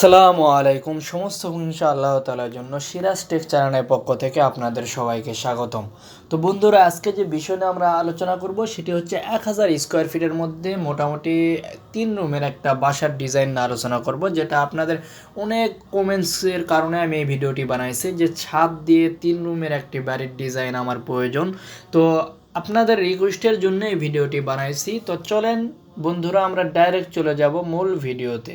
আসসালামু আলাইকুম। সমস্ত প্রশংসা আল্লাহ তালার জন্য সিরাজ টেক চ্যানেলের পক্ষ থেকে আপনাদের সবাইকে স্বাগতম। তো বন্ধুরা, আজকে যে বিষয় নিয়ে আমরা আলোচনা করব সেটি হচ্ছে এক হাজার স্কোয়ার ফিটের মধ্যে মোটামুটি তিন রুমের একটা বাসার ডিজাইন নিয়ে আলোচনা করব, যেটা আপনাদের অনেক কমেন্টসের কারণে আমি এই ভিডিওটি বানাইছি যে ছাদ দিয়ে তিন রুমের একটি বাড়ির ডিজাইন আমার প্রয়োজন। তো আপনাদের রিকোয়েস্টের জন্য এই ভিডিওটি বানাইছি। তো চলেন বন্ধুরা, আমরা ডাইরেক্ট চলে যাব মূল ভিডিওতে।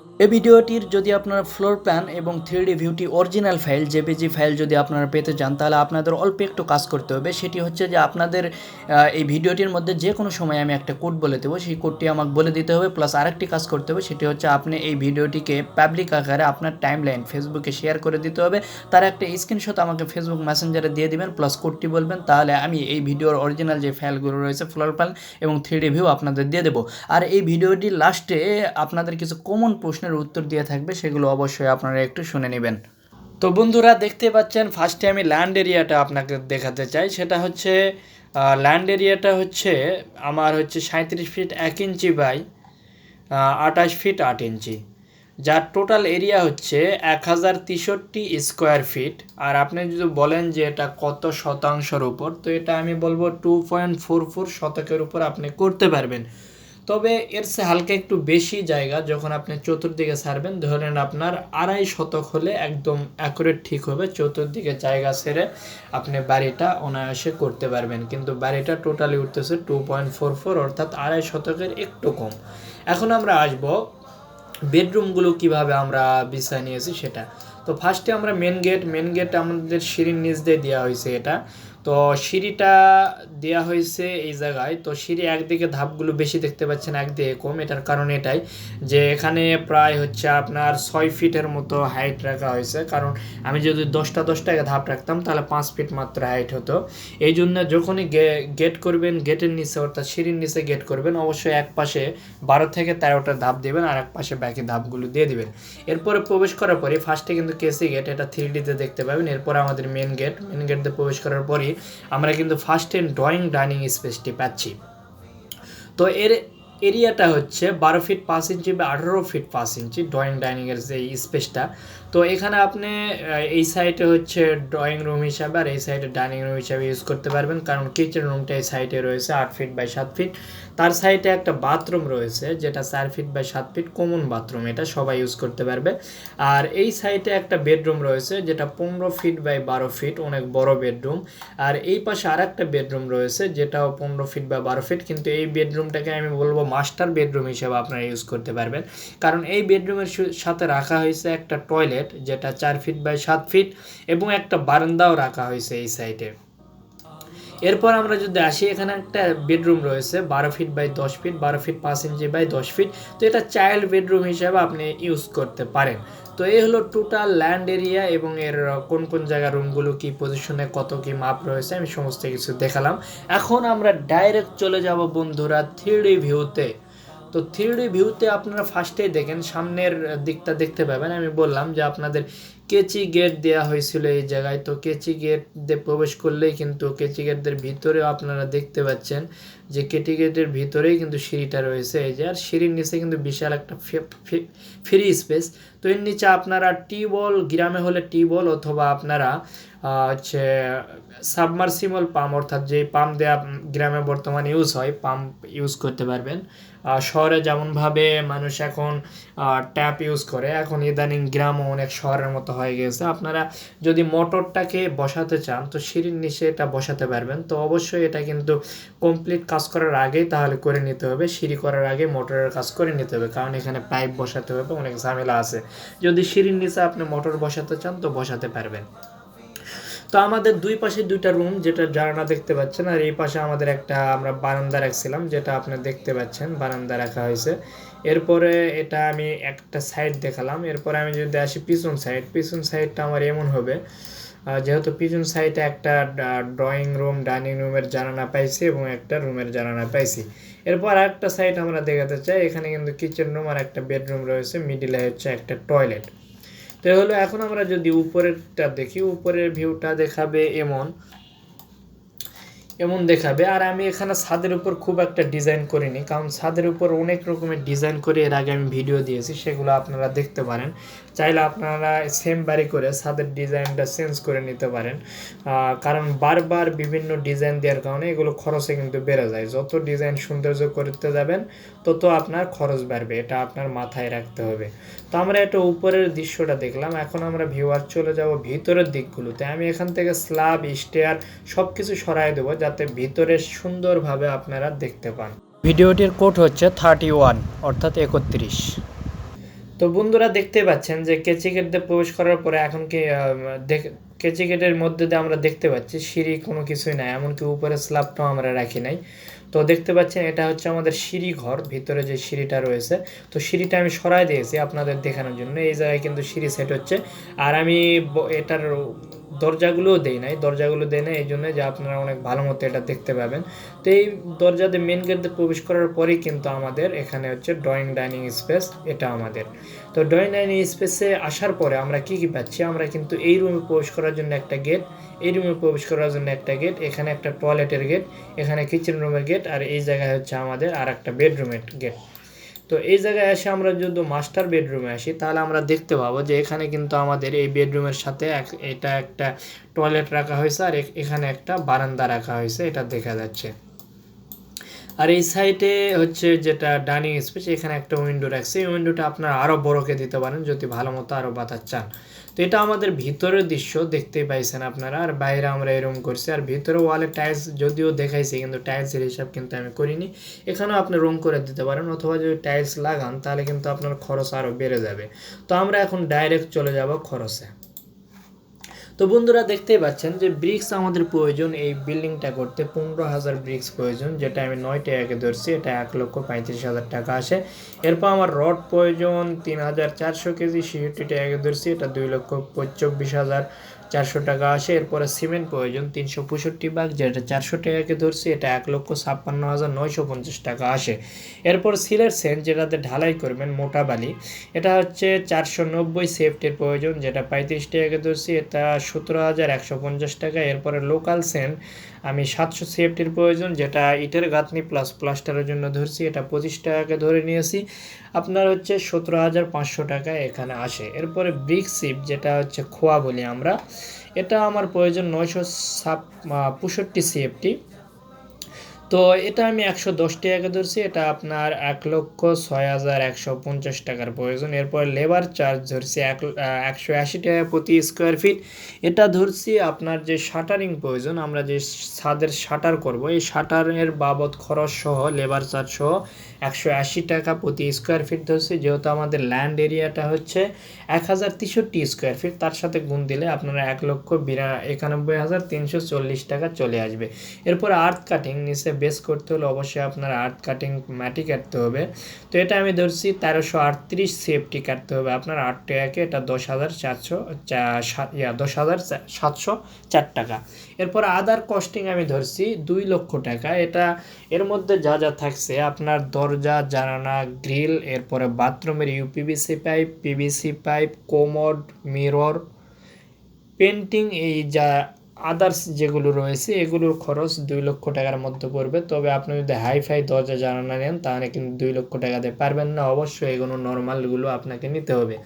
এই ভিডিওটির যদি আপনারা ফ্লোর প্ল্যান এবং থ্রি ভিউটি অরিজিনাল ফাইল জেপিজি ফাইল যদি আপনারা পেতে চান, তাহলে আপনাদের অল্প একটু কাজ করতে হবে। সেটি হচ্ছে যে আপনাদের এই ভিডিওটির মধ্যে যে কোনো সময় আমি একটা কোড বলে দেবো। সেই কোডটি আমাকে বলে দিতে হবে প্লাস আরেকটি কাজ করতে হবে, সেটি হচ্ছে আপনি এই ভিডিওটিকে পাবলিক আকারে আপনার টাইম লাইন ফেসবুকে শেয়ার করে দিতে হবে। তার একটা স্ক্রিনশট আমাকে ফেসবুক মেসেঞ্জারে দিয়ে দিবেন প্লাস কোডটি বলবেন, তাহলে আমি এই ভিডিওর অরিজিনাল যে ফাইলগুলো রয়েছে ফ্লোর প্ল্যান এবং থ্রি ভিউ আপনাদের দিয়ে দেবো। আর এই ভিডিওটির লাস্টে আপনাদের কিছু কমন প্রশ্নের উত্তর দিয়ে থাকবে, সেগুলো অবশ্যই আপনারা একটু শুনে নেবেন। তো বন্ধুরা, দেখতে পাচ্ছেন ফার্স্টে আমি ল্যান্ড এরিয়াটা আপনাকে দেখাতে চাই। সেটা হচ্ছে ল্যান্ড এরিয়াটা হচ্ছে, আমার হচ্ছে সাঁত্রিশ ফিট এক ইঞ্চি বাই আঠাশ ফিট আট ইঞ্চি। যার টোটাল এরিয়া হচ্ছে এক হাজার তেষট্টি স্কোয়ার ফিট আর আপনি যদি বলেন যে এটা কত শতাংশের উপর, তো এটা আমি বলব টু পয়েন্ট ফোর ফোর শতকের উপর আপনি করতে পারবেন। তবে এর সে হালকা একটু বেশি জায়গা যখন আপনি চতুর্দিকে ছাড়বেন ধরেন আপনার আড়াই শতক হলে একদম অ্যাকুরেট ঠিক হবে, চতুর্দিকে জায়গা ছেড়ে আপনি বাড়িটা অনায়াসে করতে পারবেন। কিন্তু বাড়িটা টোটালি উঠতেছে টু পয়েন্ট ফোর ফোর অর্থাৎ আড়াই শতকের একটু কম। এখন আমরা আসব বেডরুমগুলো কীভাবে আমরা বিছায় নিয়েছি সেটা। তো ফার্স্টে আমরা মেন গেট মেন গেট আমাদের সিঁড়ির নিচ দিয়ে দেওয়া হয়েছে এটা। তো সিঁড়িটা দেওয়া হয়েছে এই জায়গায়। তো সিঁড়ি একদিকে ধাপগুলো বেশি দেখতে পাচ্ছেন, একদিকে কম। এটার কারণ এটাই যে এখানে প্রায় হচ্ছে আপনার ছয় ফিটের মতো হাইট রাখা হয়েছে। কারণ আমি যদি দশটা দশটাকে ধাপ রাখতাম, তাহলে পাঁচ ফিট মাত্র হাইট হতো। এই জন্য যখনই গেট করবেন গেটের নিচে অর্থাৎ সিঁড়ির নিচে গেট করবেন, অবশ্যই এক পাশে বারো থেকে তেরোটা ধাপ দেবেন আর এক পাশে বাকি ধাপগুলো দিয়ে দিবেন। এরপরে প্রবেশ করার পরে ফার্স্টে কিন্তু কেসি গেট এটা থ্রি ডিতে দেখতে পাবেন। এরপরে আমাদের মেন গেট মেন গেট দিয়ে প্রবেশ করার পরই আমরা কিন্তু ফার্স্ট এন্ড ড্রয়িং ডাইনিং স্পেসটি পাচ্ছি। তো এর এরিয়াটা হচ্ছে বারো ফিট পাঁচ ইঞ্চি বা আঠারো ফিট পাঁচ ইঞ্চি ড্রয়িং ডাইনিংয়ের যে স্পেসটা তো এখানে আপনি এই সাইডে হচ্ছে ড্রয়িং রুম হিসাবে আর এই সাইডে ডাইনিং রুম হিসাবে ইউজ করতে পারবেন। কারণ কিচেন রুমটা এই সাইডে রয়েছে আট ফিট বাই সাত ফিট তার সাইডে একটা বাথরুম রয়েছে, যেটা চার ফিট বাই সাত ফিট কমন বাথরুম এটা সবাই ইউজ করতে পারবে। আর এই সাইডে একটা বেডরুম রয়েছে, যেটা পনেরো ফিট বাই বারো ফিট অনেক বড় বেডরুম আর এই পাশে আর একটা বেডরুম রয়েছে, যেটাও পনেরো ফিট বা বারো ফিট কিন্তু এই বেডরুমটাকে আমি বলব মাস্টার বেডরুম হিসেবে আপনারা ইউজ করতে পারবেন। কারণ এই বেডরুমের সাথে রাখা হয়েছে একটা টয়লেট যেটা চার ফিট বাই সাত ফিট এবং একটা বারান্দাও রাখা হয়েছে এই সাইডে এরপর আমরা যদি আসি, এখানে একটা বেডরুম রয়েছে, বারো ফিট বাই দশ ফিট বারো ফিট পাঁচ ইঞ্চি বাই দশ ফিট তো এটা চাইল্ড বেডরুম হিসাবে আপনি ইউজ করতে পারেন। তো এই হলো টোটাল ল্যান্ড এরিয়া এবং এর কোন কোন জায়গা রুমগুলো কি পজিশনে কত কি মাপ রয়েছে, আমি সমস্ত কিছু দেখালাম। এখন আমরা ডাইরেক্ট চলে যাব বন্ধুরা থ্রি ভিউতে তো থ্রি ভিউতে আপনারা ফার্স্টেই দেখেন, সামনের দিকটা দেখতে পাবেন। আমি বললাম যে আপনাদের কেচি গেট দেওয়া হয়েছিল এই জায়গায়। তো কেচি গেট দিয়ে প্রবেশ করলেই কিন্তু কেচি গেটদের ভিতরেও আপনারা দেখতে পাচ্ছেন। যে কেটি গেটের ভিতরেই কিন্তু সিঁড়িটা রয়েছে এই যে, আর সিঁড়ির নিচে কিন্তু বিশাল একটা ফ্রি স্পেস। তো এর নিচে আপনারা টিউবওয়েল গ্রামে হলে টিউবওয়েল অথবা আপনারা হচ্ছে সাবমার্সিবল পাম্প অর্থাৎ যে পাম্প দেওয়া গ্রামে বর্তমানে ইউজ হয়, পাম্প ইউজ করতে পারবেন। শহরে যেমনভাবে মানুষ এখন ট্যাপ ইউজ করে, এখন ইদানিং গ্রামও অনেক শহরের মতো হয়ে গেছে। আপনারা যদি মোটরটাকে বসাতে চান, তো সিঁড়ির নিচে এটা বসাতে পারবেন। তো অবশ্যই এটা কিন্তু কমপ্লিট কাজ করার আগেই তাহলে করে নিতে হবে, সিঁড়ি করার আগে মোটরের কাজ করে নিতে হবে, কারণ এখানে পাইপ বসাতে হবে, অনেক ঝামেলা আছে। যদি সিঁড়ির নিচে আপনি মোটর বসাতে চান, তো বসাতে পারবেন। তো আমাদের দুই পাশে দুইটা রুম যেটা জানানা দেখতে পাচ্ছেন, আর এই পাশে আমাদের একটা আমরা বারান্দা রাখছিলাম, যেটা আপনি দেখতে পাচ্ছেন, বারান্দা রাখা হয়েছে। এরপরে এটা আমি একটা সাইড দেখালাম, এরপরে আমি যদি আসি পিছন সাইড পিছন সাইডটা আমার এমন হবে যেহেতু পিছন সাইডে একটা ড্রয়িং রুম ডাইনিং রুমের জানানা পাইছি এবং একটা রুমের জানানা পাইছি। এরপর আরেকটা সাইড আমরা দেখাতে চাই, এখানে কিন্তু কিচেন রুম আর একটা বেডরুম রয়েছে মিডিলে হচ্ছে একটা টয়লেট তো হলো এখন আমরা যদি উপরেরটা দেখি, উপরের ভিউটা দেখাবে এমন এমন দেখাবে? আর আমি এখানে ছাদের উপর খুব একটা ডিজাইন করিনি, কারণ ছাদের উপর অনেক রকমের ডিজাইন করে এর আগে আমি ভিডিও দিয়েছি, সেগুলো আপনারা দেখতে পারেন। চাইলে আপনারা সেম বাড়ি করে ছাদের ডিজাইনটা চেঞ্জ করে নিতে পারেন। কারণ বারবার বিভিন্ন ডিজাইন দেওয়ার কারণে এগুলো খরচে কিন্তু বেড়ে যায়। যত ডিজাইন সৌন্দর্য করতে যাবেন, তত আপনার খরচ বাড়বে, এটা আপনার মাথায় রাখতে হবে। তো আমরা একটা উপরের দৃশ্যটা দেখলাম, এখন আমরা ভিউয়ার চলে যাব ভিতরের দিকগুলোতে। আমি এখান থেকে স্ল্যাব স্টেয়ার সব কিছু সরাই দেবো, যাতে ভিতরে সুন্দরভাবে আপনারা দেখতে পান। ভিডিওটির কোড হচ্ছে থার্টি ওয়ান অর্থাৎ একত্রিশ। তো বন্ধুরা দেখতে পাচ্ছেন যে কেচি দিয়ে প্রবেশ করার পরে এখন কি কেচি গেটের মধ্যে দিয়ে আমরা দেখতে পাচ্ছি সিঁড়ি কোনো কিছুই নাই এমনকি উপরে স্ল্যাবটাও আমরা রাখি নাই। তো দেখতে পাচ্ছেন এটা হচ্ছে আমাদের সিঁড়ি ঘর ভিতরে যে সিঁড়িটা রয়েছে। তো সিঁড়িটা আমি সরাই দিয়েছি আপনাদের দেখানোর জন্য এই জায়গায় কিন্তু সিঁড়ি সেট হচ্ছে। আর আমি এটার দরজাগুলোও দেই নাই, দরজাগুলো দেয় নাই এই জন্য যে আপনারা অনেক ভালো মতো এটা দেখতে পাবেন। তো এই দরজাতে মেন গেট দিয়ে প্রবেশ করার পরেই কিন্তু আমাদের এখানে হচ্ছে ড্রয়িং ডাইনিং স্পেস এটা আমাদের। তো ড্রয়িং ডাইনিং স্পেসে আসার পরে আমরা কি কি পাচ্ছি? আমরা কিন্তু এই রুমে প্রবেশ করার জন্য একটা গেট এই রুমে প্রবেশ করার জন্য একটা গেট এখানে একটা টয়লেটের গেট এখানে কিচেন রুমের গেট আর এই জায়গায় হচ্ছে আমাদের আর একটা বেডরুমের গেট তো এই জায়গায় এসে আমরা যদি মাস্টার বেডরুমে আসি, তাহলে আমরা দেখতে পাবো যে এখানে কিন্তু আমাদের এই বেডরুমের সাথে এটা একটা টয়লেট রাখা হয়েছে আর এখানে একটা বারান্দা রাখা হয়েছে, এটা দেখা যাচ্ছে। আর এই সাইডে হচ্ছে যেটা ডাইনিং স্পেস, এখানে একটা উইন্ডো রাখছে। এই উইন্ডোটা আপনারা আরও বড়কে দিতে পারেন, যদি ভালো মতো আরও বাতাস চান। তো এটা আমাদের ভিতরের দৃশ্য, দেখতেই পাইছেন আপনারা। আর বাইরে আমরা এরকম করছি। আর ভিতরে ওয়ালে টাইলস যদিও দেখাইছি, কিন্তু টাইলসের হিসাব কিন্তু আমি করিনি। এখানেও আপনি রং করে দিতে পারেন, অথবা যদি টাইলস লাগান, তাহলে কিন্তু আপনার খরচ আরও বেড়ে যাবে। তো আমরা এখন ডাইরেক্ট চলে যাব খরচে। তো বন্ধুরা দেখতেই পাচ্ছেন যে ব্রিক্স আমাদের প্রয়োজন এই বিল্ডিংটা করতে। পনেরো হাজার ব্রিক্স প্রয়োজন, যেটা আমি নয় টাকাকে ধরছি, এটা এক লক্ষ পঁয়ত্রিশ হাজার টাকা আসে। এরপর আমার রড প্রয়োজন তিন হাজার চারশো কেজি ছিষট্টি টাকাকে ধরছি, এটা দুই লক্ষ চব্বিশ হাজার। চারশো টাকা আসে, এরপরে সিমেন্ট প্রয়োজন তিনশো পঁয়ষট্টি ভাগ যেটা চারশো টাকাকে ধরছি, এটা এক লক্ষ ছাপ্পান্ন হাজার নয়শো পঞ্চাশ টাকা আসে। এরপর সিলের সেন্ট, যেটাতে ঢালাই করবেন মোটা বালি, এটা হচ্ছে চারশো নব্বই সেফটির প্রয়োজন, যেটা পঁয়ত্রিশ টাকাকে ধরছি, এটা সতেরো হাজার একশো পঞ্চাশ টাকা। এরপরে লোকাল সেন্ট আমি সাতশো সিএফটির প্রয়োজন, যেটা ইটের গাঁথনি প্লাস প্লাস্টারের জন্য ধরছি, এটা পঁচিশ টাকাকে ধরে নিয়েছি। আপনার হচ্ছে সতেরো হাজার পাঁচশো টাকা এখানে আসে। এরপরে ব্রিক সিপ যেটা হচ্ছে খোয়া বলি আমরা, এটা আমার প্রয়োজন নয়শো সাপ পঁয়ষট্টি সিএফটি তো এটা আমি একশো দশ টাকা ধরছি, এটা আপনার এক লক্ষ ছয় হাজার একশো পঞ্চাশ টাকার প্রয়োজন। এরপর লেবার চার্জ ধরছি এক একশো আশি টাকা প্রতি স্কোয়ার ফিট। এটা ধরছি আপনার যে শাটারিং প্রয়োজন, আমরা যে ছাদের শাটার করব, এই শাটারের বাবদ খরচ সহ, লেবার চার্জ সহ একশো আশি টাকা প্রতি স্কোয়ার ফিট ধরছি, যেহেতু আমাদের ল্যান্ড এরিয়াটা হচ্ছে এক হাজার তেষট্টি স্কোয়ার ফিট তার সাথে গুণ দিলে আপনারা এক লক্ষ বিরা একানব্বই হাজার তিনশো চল্লিশ টাকা চলে আসবে। এরপর আর্থ কাটিং নিচে বেস করতে হলে অবশ্যই আপনার আর্থ কাটিং মাটি কাটতে হবে। তো এটা আমি ধরছি তেরোশো আটত্রিশ সেফটি কাটতে হবে আপনার আট টাকাকে, এটা দশ হাজার চারশো দশ হাজার সাতশো চার টাকা। এরপর আদার কস্টিং আমি ধরছি দুই লক্ষ টাকা, এটা এর মধ্যে যা যা থাকছে, আপনার দরজা জানানা গ্রিল, এরপরে বাথরুমের UPVC pipe PVC pipe commode mirror painting এই যা আদার্স যেগুলো রয়েছে, এগুলোর খরচ দুই লক্ষ টাকার মধ্যে পড়বে। তবে আপনি যদি হাইফাই দরজা জানানা নেন, তাহলে কিন্তু দুই লক্ষ টাকা দিয়ে পারবেন না। অবশ্যই এগুলো নর্মালগুলো আপনাকে নিতে হবে।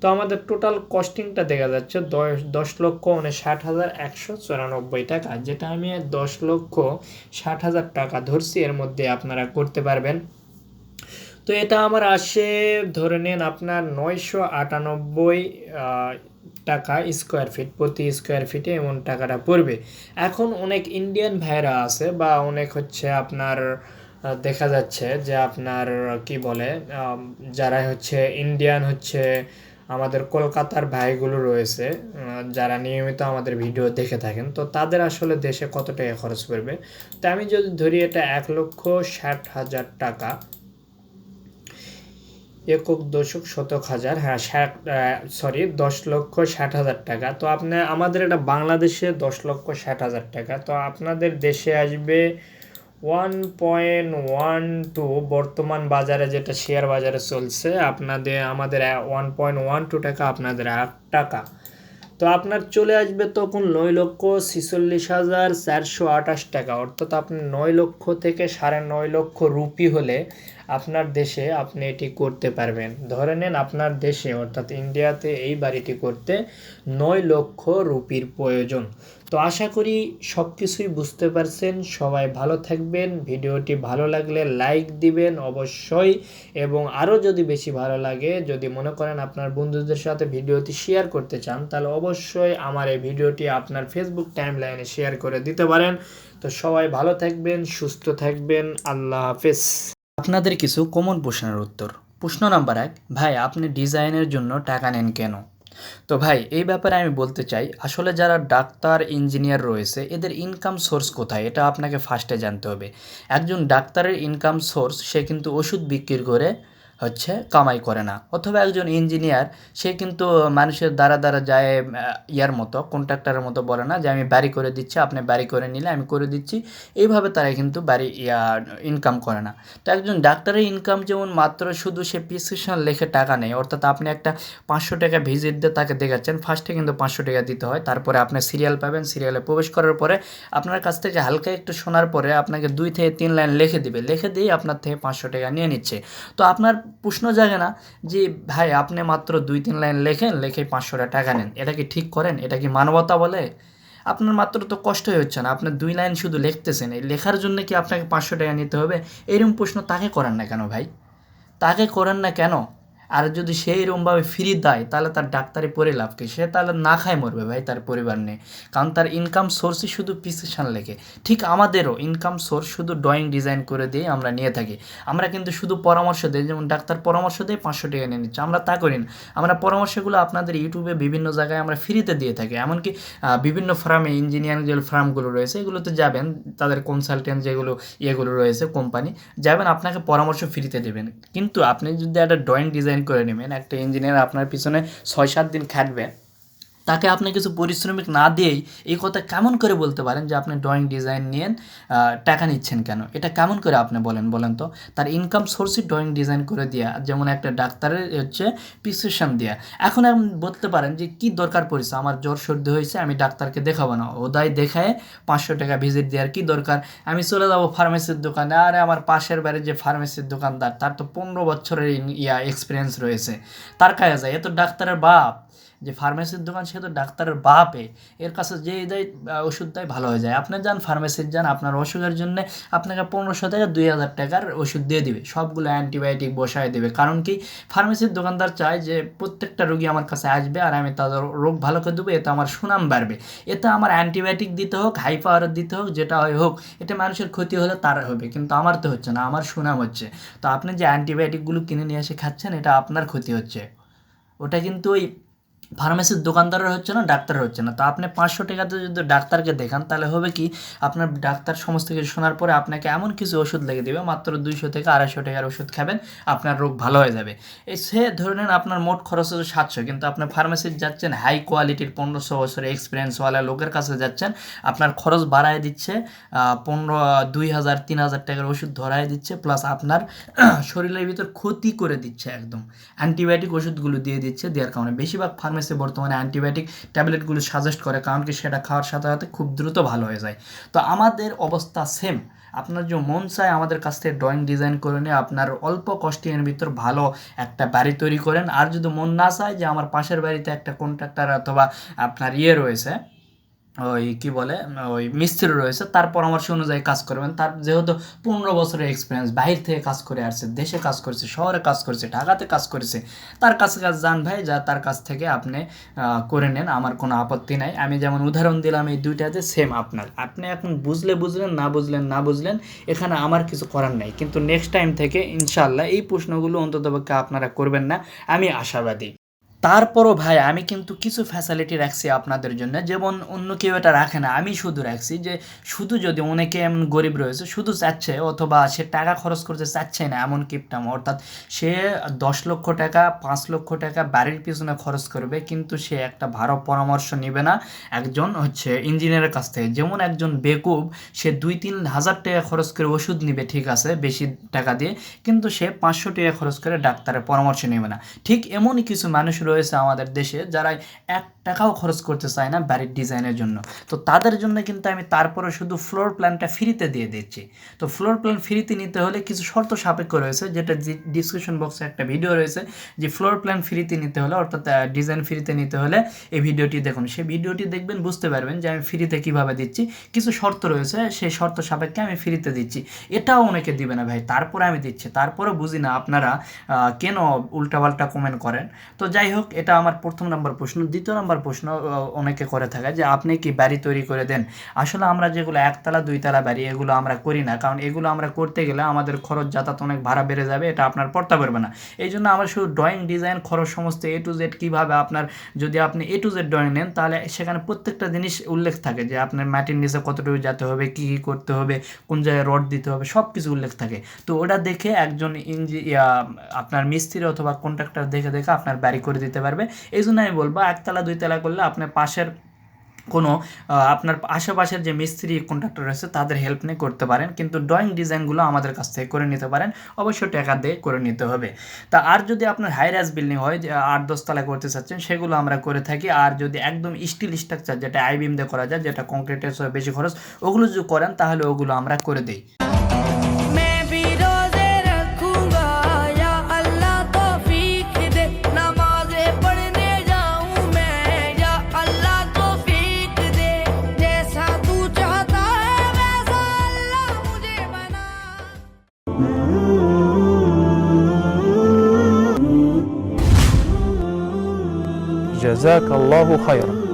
তো আমাদের টোটাল কস্টিংটা দেখা যাচ্ছে দশ দশ লক্ষ ষাট হাজার একশো চুরানব্বই টাকা, যেটা আমি দশ লক্ষ ষাট হাজার টাকা ধরছি। এর মধ্যে আপনারা করতে পারবেন। তো এটা আমার আসে, ধরে নেন আপনার নয়শো আটানব্বই টাকা স্কোয়ার ফিট প্রতি স্কোয়ার ফিটে এমন টাকাটা পড়বে। এখন অনেক ইন্ডিয়ান ভাইরা আছে বা অনেক হচ্ছে আপনার দেখা যাচ্ছে যে আপনার কি বলে যারা হচ্ছে ইন্ডিয়ান হচ্ছে আমাদের কলকাতার ভাইগুলো রয়েছে যারা নিয়মিত আমাদের ভিডিও দেখে থাকেন, তো তাদের আসলে দেশে কত টাকা খরচ পড়বে? তো আমি যদি ধরি এটা এক লক্ষ ষাট হাজার টাকা। একক দশক শতক হাজার হ্যাঁ ষাট সরি দশ লক্ষ ষাট হাজার টাকা। তো আপনি, আমাদের এটা বাংলাদেশে দশ লক্ষ ষাট হাজার টাকা। তো আপনাদের দেশে আসবে ওয়ান পয়েন্ট ওয়ান টু, বর্তমান বাজারে যেটা শেয়ার বাজারে চলছে, আপনাদের, আমাদের ওয়ান পয়েন্ট ওয়ান টু টাকা আপনাদের এক টাকা। তো আপনার চলে আসবে তখন নয় লক্ষ ছিচল্লিশ হাজার চারশো আঠাশ টাকা। অর্থাৎ আপনি নয় লক্ষ থেকে সাড়ে নয় লক্ষ রুপি হলে আপনার দেশে আপনি এটি করতে পারবেন। ধরে নেন আপনার দেশে, অর্থাৎ ইন্ডিয়াতে এই বাড়িটি করতে নয় লক্ষ রুপির প্রয়োজন। তো আশা করি সব কিছুই বুঝতে পারছেন। সবাই ভালো থাকবেন। ভিডিওটি ভালো লাগলে লাইক দিবেন অবশ্যই। এবং আরও যদি বেশি ভালো লাগে, যদি মনে করেন আপনার বন্ধুদের সাথে ভিডিওটি শেয়ার করতে চান, তাহলে অবশ্যই আমার এই ভিডিওটি আপনার ফেসবুক টাইম লাইনে শেয়ার করে দিতে পারেন। তো সবাই ভালো থাকবেন, সুস্থ থাকবেন। আল্লাহ হাফেজ। আপনাদের কিছু কমন প্রশ্নের উত্তর। প্রশ্ন নাম্বার এক, ভাই, আপনি ডিজাইনের জন্য টাকা নেন কেন? তো ভাই, এই ব্যাপারে আমি বলতে চাই, আসলে যারা ডাক্তার ইঞ্জিনিয়ার রয়েছে, এদের ইনকাম সোর্স কোথায়? এটা আপনাকে ফার্স্টে জানতে হবে। একজন ডাক্তারের ইনকাম সোর্স সে কিন্তু ওষুধ বিক্রি করে হচ্ছে কামাই করে না। অথবা একজন ইঞ্জিনিয়ার সে কিন্তু মানুষের দ্বারা দ্বারা যায় ইয়ার মতো কন্ট্রাক্টরের মতো বলে না যে, আমি বাড়ি করে দিচ্ছি, আপনি বাড়ি করে নিলে আমি করে দিচ্ছি। এইভাবে তারা কিন্তু বাড়ি, ইয়া ইনকাম করে না। তো একজন ডাক্তারের ইনকাম যেমন মাত্র শুধু সে প্রেসক্রিপশন লিখে টাকা নেয় অর্থাৎ আপনি একটা পাঁচশো টাকা ভিজিট দিয়ে তাকে দেখাচ্ছেন ফার্স্টে কিন্তু পাঁচশো টাকা দিতে হয়, তারপরে আপনি সিরিয়াল পাবেন সিরিয়ালে প্রবেশ করার পরে আপনার কাছ থেকে হালকা একটু শোনার পরে আপনাকে দুই থেকে তিন লাইন লিখে দিবে। লিখে দিয়ে আপনার থেকে পাঁচশো টাকা নিয়ে নিচ্ছে। তো আপনার প্রশ্ন জাগে না যে, ভাই, আপনি মাত্র দুই, তিন লাইন লেখেন লেখে পাঁচশো টাকা নেন। এটা কি ঠিক করেন? এটা কি মানবতা বলে? আপনার মাত্র তো কষ্টই হচ্ছে না। আপনার দুই লাইন শুধু লিখতেছেন। এই লেখার জন্য কি আপনাকে পাঁচশো টাকা নিতে হবে? এরকম প্রশ্ন তাকে করেন না কেন ভাই? তাকে করেন না কেন? আর যদি সে এরকমভাবে ফ্রি দেয়, তাহলে তার ডাক্তারি পড়ে লাভ কি? সে তাহলে না খায় মরবে ভাই তার পরিবার নিয়ে। কারণ তার ইনকাম সোর্সই শুধু প্রিসক্রিপশন লেখে। ঠিক আমাদেরও ইনকাম সোর্স শুধু ড্রয়িং ডিজাইন করে দিয়ে আমরা নিয়ে থাকি। আমরা কিন্তু শুধু পরামর্শ দিই, যেমন ডাক্তার পরামর্শ দিয়ে পাঁচশো টাকা নিয়ে নিচ্ছে। আমরা তা করি না। আমরা পরামর্শগুলো আপনাদের ইউটিউবে বিভিন্ন জায়গায় আমরা ফ্রিতে দিয়ে থাকি। এমনকি বিভিন্ন ফার্মে ইঞ্জিনিয়ারিং যে ফার্মগুলো রয়েছে, এগুলোতে যাবেন। তাদের কনসালটেন্ট যেগুলো ইয়েগুলো রয়েছে কোম্পানি যাবেন, আপনাকে পরামর্শ ফ্রিতে দেবেন। কিন্তু আপনি যদি একটা ড্রয়িং ডিজাইন করে নেবেন। একটা ইঞ্জিনিয়ার আপনার পিছনে ছয় সাত দিন খাটবে তাকে আপনি কিছু পরিশ্রমিক না দিয়েই এই কথা কেমন করে বলতে পারেন যে আপনি ড্রয়িং ডিজাইন নিয়ে টাকা নিচ্ছেন কেন? এটা কেমন করে আপনি বলেন বলেন তো? তার ইনকাম সোর্সই ড্রয়িং ডিজাইন করে দেওয়া যেমন একটা ডাক্তারের হচ্ছে প্রিসক্রিপশন দেওয়া এখন আপনি বলতে পারেন যে কি দরকার পড়েছে? আমার জ্বর সর্দি হয়েছে, আমি ডাক্তারকে দেখাবো না। ওদাই দেখায় পাঁচশো টাকা ভিজিট দেওয়ার কি দরকার? আমি চলে যাব ফার্মেসির দোকানে। আরে, আমার পাশের বাড়ির যে ফার্মেসির দোকানদার, তার তো পনেরো বছরের ইয়া এক্সপিরিয়েন্স রয়েছে। তার কাছে যায়, এ তো ডাক্তারের বাপ। যে ফার্মেসির দোকান সে তো ডাক্তারের বাপে, এর কাছে যে দেয় ওষুধ দেয় ভালো হয়ে যায়। আপনি যান ফার্মেসির যান, আপনার অসুখের জন্য আপনাকে পনেরোশো থেকে দুই হাজার টাকার ওষুধ দিয়ে দিবে। সবগুলো অ্যান্টিবায়োটিক বসায় দেবে। কারণ কি ফার্মেসির দোকানদার চায় যে প্রত্যেকটা রোগী আমার কাছে আসবে আর আমি তাদের রোগ ভালো করে দেবো, এতে আমার সুনাম বাড়বে। এতে আমার অ্যান্টিবায়োটিক দিতে হোক হাই পাওয়ার দিতে হোক, যেটা হয় হোক এটা মানুষের ক্ষতি হলে তার হবে। কিন্তু আমার তো হচ্ছে না, আমার সুনাম হচ্ছে। তো আপনি যে অ্যান্টিবায়োটিকগুলো কিনে নিয়ে এসে খাচ্ছেন, এটা আপনার ক্ষতি হচ্ছে। ওটা কিন্তু ওই ফার্মেসির দোকানদারের হচ্ছে না ডাক্তারের হচ্ছে না। তো আপনি পাঁচশো টাকাতে যদি ডাক্তারকে দেখান, তাহলে হবে কি, আপনার ডাক্তার সমস্ত কিছু শোনার পরে আপনাকে এমন কিছু ওষুধ লেগে দেবে, মাত্র দুইশো থেকে আড়াইশো টাকার ওষুধ খাবেন, আপনার রোগ ভালো হয়ে যাবে। এই সে ধরে নেন আপনার মোট খরচ হচ্ছে সাতশো, কিন্তু আপনার ফার্মেসির যাচ্ছেন, হাই কোয়ালিটির পনেরোশো বছরের এক্সপিরিয়েন্সওয়ালা লোকের কাছে যাচ্ছেন, আপনার খরচ বাড়ায় দিচ্ছে পনেরো, দুই হাজার, তিন হাজার টাকার ওষুধ ধরায় দিচ্ছে প্লাস আপনার শরীরের ভিতর ক্ষতি করে দিচ্ছে একদম। অ্যান্টিবায়োটিক ওষুধগুলো দিয়ে দিচ্ছে, দেওয়ার কারণে। বেশিরভাগ ফার্মেসি বর্তমানে অ্যান্টিবায়োটিক ট্যাবলেটগুলো সাজেস্ট করে, কারণ কি সেটা খাওয়ার সাথে সাথে খুব দ্রুত ভালো হয়ে যায়। তো আমাদের অবস্থা সেম আপনার যে মন চায় আমাদের কাছ থেকে ড্রয়িং ডিজাইন করে নিয়ে আপনার অল্প কষ্টের ভিতর ভালো একটা বাড়ি তৈরি করেন। আর যদি মন না চায় যে আমার পাশের বাড়িতে একটা কন্ট্রাক্টর অথবা আপনার ইয়ে রয়েছে ওই কি বলে, ওই মিস্ত্রি রয়েছে, তার পরামর্শ অনুযায়ী কাজ করবেন। তার যেহেতু পনেরো বছরের এক্সপিরিয়েন্স বাইরে থেকে কাজ করে আসছে, দেশে কাজ করছে, শহরে কাজ করছে, ঢাকাতে কাজ করেছে, তার কাছে কাজ যান ভাই, যা তার কাছ থেকে আপনি করে নেন, আমার কোনো আপত্তি নাই। আমি যেমন উদাহরণ দিলাম এই দুইটাতে সেম আপনার। আপনি এখন বুঝলে বুঝলেন, না বুঝলেন না বুঝলেন, এখানে আমার কিছু করার নাই। কিন্তু নেক্সট টাইম থেকে ইনশাল্লাহ এই প্রশ্নগুলো অন্ততপক্ষে আপনারা করবেন না, আমি আশাবাদী। তারপরও ভাই, আমি কিন্তু কিছু ফ্যাসিলিটি রাখছি আপনাদের জন্য। যেমন অন্য কেউ এটা রাখে না, আমি শুধু রাখছি যে, শুধু যদি অনেকে এমন গরিব রয়েছে, শুধু চাচ্ছে, অথবা সে টাকা খরচ করতে চাচ্ছে না এমন কিপটাম অর্থাৎ সে দশ লক্ষ টাকা, পাঁচ লক্ষ টাকা বাড়ির পিছনে খরচ করবে, কিন্তু সে একটা ভালো পরামর্শ নেবে না একজন হচ্ছে ইঞ্জিনিয়ারের কাছ থেকে। যেমন একজন বেকুব, সে দুই তিন হাজার টাকা খরচ করে ওষুধ নেবে, ঠিক আছে, বেশি টাকা দিয়ে, কিন্তু সে পাঁচশো টাকা খরচ করে ডাক্তারের পরামর্শ নেবে না। ঠিক এমনই কিছু মানুষ রয়েছে আমাদের দেশে, যারা এক টাকাও খরচ করতে চায় না বাড়ির ডিজাইনের জন্য। তো তাদের জন্য কিন্তু আমি তারপরে শুধু ফ্লোর প্ল্যানটা ফ্রিতে দিয়ে দিচ্ছি। তো ফ্লোর প্ল্যান ফ্রিতে নিতে হলে কিছু শর্ত সাপেক্ষ রয়েছে, যেটা ডিসক্রিপশন বক্সে একটা ভিডিও রয়েছে, যে ফ্লোর প্ল্যান ফ্রিতে নিতে হলে, অর্থাৎ ডিজাইন ফ্রিতে নিতে হলে এই ভিডিওটি দেখুন। সেই ভিডিওটি দেখবেন, বুঝতে পারবেন যে আমি ফ্রিতে কীভাবে দিচ্ছি। কিছু শর্ত রয়েছে, সেই শর্ত সাপেক্ষে আমি ফ্রিতে দিচ্ছি। এটাও অনেকে দিবে না ভাই, তারপরে আমি দিচ্ছি। তারপরে বুঝি না আপনারা কেন উল্টাপাল্টা কমেন্ট করেন। তো যাই হোক এটা আমার প্রথম নাম্বার প্রশ্ন। দ্বিতীয় নাম্বার প্রশ্ন অনেকে করে থাকে যে, আপনি কি বাড়ি তৈরি করে দেন? আসলে আমরা যেগুলো একতলা, দুইতলা বাড়ি, এগুলো আমরা করি না। কারণ এগুলো আমরা করতে গেলে আমাদের খরচ, যাতায়াত অনেক ভাড়া বেড়ে যাবে, এটা আপনার পড়তে পারবে না। এই জন্য আমরা শুধু ড্রয়িং ডিজাইন খরচ সমস্ত এ টু জেড কীভাবে আপনার, যদি আপনি এ টু জেড ড্রয়িং নেন, তাহলে সেখানে প্রত্যেকটা জিনিস উল্লেখ থাকে যে, আপনার মাটির নিচে কতটুকু যেতে হবে, কী কী করতে হবে, কোন জায়গায় রড দিতে হবে সব কিছু উল্লেখ থাকে। তো ওটা দেখে একজন ইঞ্জি আপনার মিস্ত্রি অথবা কন্ট্রাক্টর দেখে দেখে আপনার বাড়ি করে দিতে পারবে। এই জন্য আমি বলব, একতলা, দুইতলা করলে আপনার পাশের কোনো আপনার আশেপাশের যে মিস্ত্রি কন্ট্রাক্টর আছে, তাদের হেল্প নিয়ে করতে পারেন। কিন্তু ড্রয়িং ডিজাইনগুলো আমাদের কাছ থেকে করে নিতে পারেন। অবশ্যই টাকা দিয়ে করে নিতে হবে। তা আর যদি আপনার হাই রাইজ বিল্ডিং হয়, যে আট দশতলা করতে চাচ্ছেন, সেগুলো আমরা করে থাকি। আর যদি একদম স্টিল স্ট্রাকচার যেটা আইবিএম দিয়ে করা যায়, যেটা কংক্রিটের বেশি খরচ, ওগুলো যদি করেন, তাহলে ওগুলো আমরা করে দিই। جزاك الله خيرا.